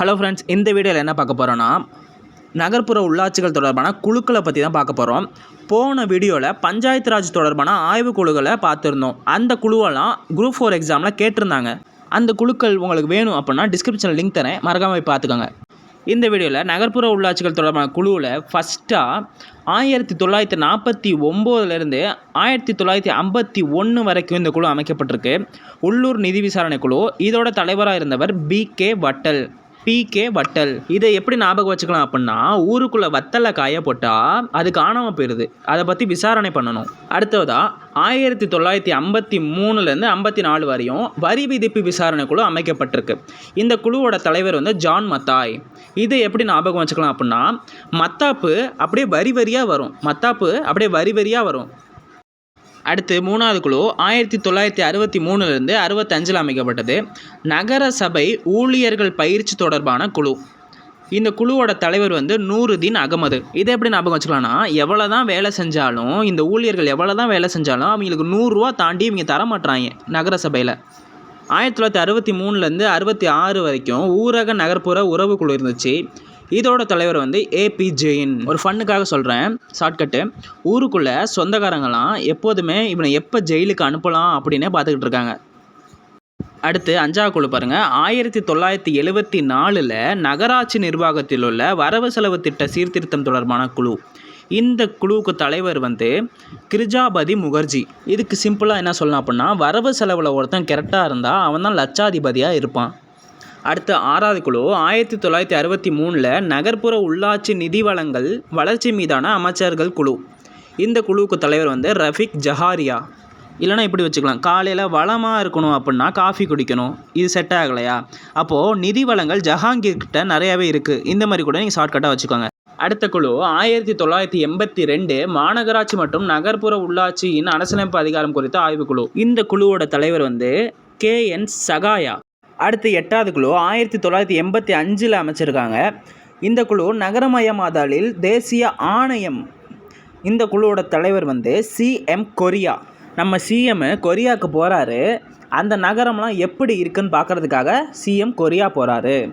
Hello friends இந்த வீடியோவில் என்ன பார்க்க போகிறோன்னா நகர்ப்புற உள்ளாட்சிகள் தொடர்பான குழுக்களை பற்றி தான் பார்க்க போகிறோம் போன வீடியோவில் பஞ்சாயத்து ராஜ் தொடர்பான ஆய்வு குழுக்களை பார்த்துருந்தோம். அந்த குழுவெல்லாம் குரூப் ஃபோர் எக்ஸாமில் கேட்டிருந்தாங்க. அந்த குழுக்கள் உங்களுக்கு வேணும் அப்படின்னா டிஸ்கிரிப்ஷனில் லிங்க் தரேன். மறக்காமல் போய் பார்த்துக்கோங்க. இந்த வீடியோவில் நகர்ப்புற உள்ளாட்சிகள் தொடர்பான குழுவில் ஃபஸ்ட்டாக ஆயிரத்தி தொள்ளாயிரத்தி நாற்பத்தி ஒம்போதுலேருந்து ஆயிரத்தி தொள்ளாயிரத்தி ஐம்பத்தி ஒன்று வரைக்கும் இந்த குழு அமைக்கப்பட்டிருக்கு. உள்ளூர் நிதி விசாரணை குழு. இதோட தலைவராக இருந்தவர் P K Vattal P K Vattal. இதை எப்படி ஞாபகம் வச்சுக்கலாம் அப்படின்னா ஊருக்குள்ளே வத்தலை காய போட்டால் அது காணாமல் போயிடுது அதை பற்றி விசாரணை பண்ணணும். அடுத்ததாக ஆயிரத்தி தொள்ளாயிரத்தி ஐம்பத்தி மூணுலேருந்து ஐம்பத்தி நாலு வரையும் வரி விதிப்பு விசாரணை குழு அமைக்கப்பட்டிருக்கு. இந்த குழுவோட தலைவர் வந்து ஜான் மத்தாய். இதை எப்படி ஞாபகம் வச்சுக்கலாம் அப்படின்னா மத்தாப்பு அப்படியே வரி வரியாக வரும். மத்தாப்பு அப்படியே வரி வரியாக வரும். அடுத்து மூணாவது குழு ஆயிரத்தி தொள்ளாயிரத்தி அறுபத்தி மூணுலேருந்து அறுபத்தஞ்சில் அமைக்கப்பட்டது. நகர சபை ஊழியர்கள் பயிற்சி தொடர்பான குழு. இந்த குழுவோட தலைவர் வந்து நூறுதீன் அகமது. இதை எப்படி ஞாபகம் வச்சுக்கலாம்னா எவ்வளோ தான் வேலை செஞ்சாலும் இந்த ஊழியர்கள் எவ்வளோ தான் வேலை செஞ்சாலும் அவங்களுக்கு நூறுரூவா தாண்டி இவங்க தர மாட்றாங்க நகர சபையில். ஆயிரத்தி தொள்ளாயிரத்தி அறுபத்தி மூணுலேருந்து அறுபத்தி ஆறு வரைக்கும் ஊரக நகர்ப்புற உறவு குழு இருந்துச்சு. இதோட தலைவர் வந்து ஏபி ஜெயின் ஒரு ஃபண்ணுக்காக சொல்கிறேன் ஷார்ட்கட்டு. ஊருக்குள்ளே சொந்தக்காரங்களாம் எப்போதுமே இவனை எப்போ ஜெயிலுக்கு அனுப்பலாம் அப்படின்னே பார்த்துக்கிட்டு இருக்காங்க. அடுத்து அஞ்சாவது குழு பாருங்கள் ஆயிரத்தி தொள்ளாயிரத்தி எழுவத்தி நாலில் நகராட்சி நிர்வாகத்தில் உள்ள வரவு செலவு திட்ட சீர்திருத்தம் தொடர்பான குழு. இந்த குழுவுக்கு தலைவர் வந்து கிரிஜாபதி முகர்ஜி. இதுக்கு சிம்பிளாக என்ன சொல்லலாம் அப்படின்னா வரவு செலவில் ஒருத்தன் கரெக்டாக இருந்தால் அவன் தான் லட்சாதிபதியாக இருப்பான். அடுத்த ஆறாவது குழு ஆயிரத்தி தொள்ளாயிரத்தி அறுபத்தி மூணில் நகர்ப்புற உள்ளாட்சி நிதி வளங்கள் வளர்ச்சி மீதான அமைச்சர்கள் குழு. இந்த குழுவுக்கு தலைவர் வந்து ரஃபிக் ஜஹாரியா. இல்லைனா இப்படி வச்சுக்கலாம் காலையில் வளமாக இருக்கணும் அப்படின்னா காஃபி குடிக்கணும். இது செட் ஆகலையா? அப்போது நிதி வளங்கள் ஜஹாங்கீர்கிட்ட நிறையாவே இருக்குது இந்த மாதிரி கூட நீங்கள் ஷார்ட்கட்டாக வச்சுக்கோங்க. அடுத்த குழு ஆயிரத்தி தொள்ளாயிரத்தி எண்பத்தி ரெண்டு மாநகராட்சி மற்றும் நகர்ப்புற உள்ளாட்சியின் அரசியலமைப்பு அதிகாரம் குறித்த ஆய்வுக்குழு இந்த குழுவோட தலைவர் வந்து கே. என். சகாயா. அடுத்து எட்டாவது குழு ஆயிரத்தி தொள்ளாயிரத்தி எண்பத்தி அஞ்சில் அமைச்சிருக்காங்க. இந்த குழு நகரமயமாதலில் தேசிய ஆணையம். இந்த குழுவோட தலைவர் வந்து சிஎம் கொரியா. நம்ம சிஎம் கொரியாவுக்கு போகிறாரு அந்த நகரம்லாம் எப்படி இருக்குன்னு பார்க்கறதுக்காக சிஎம் கொரியா போகிறாரு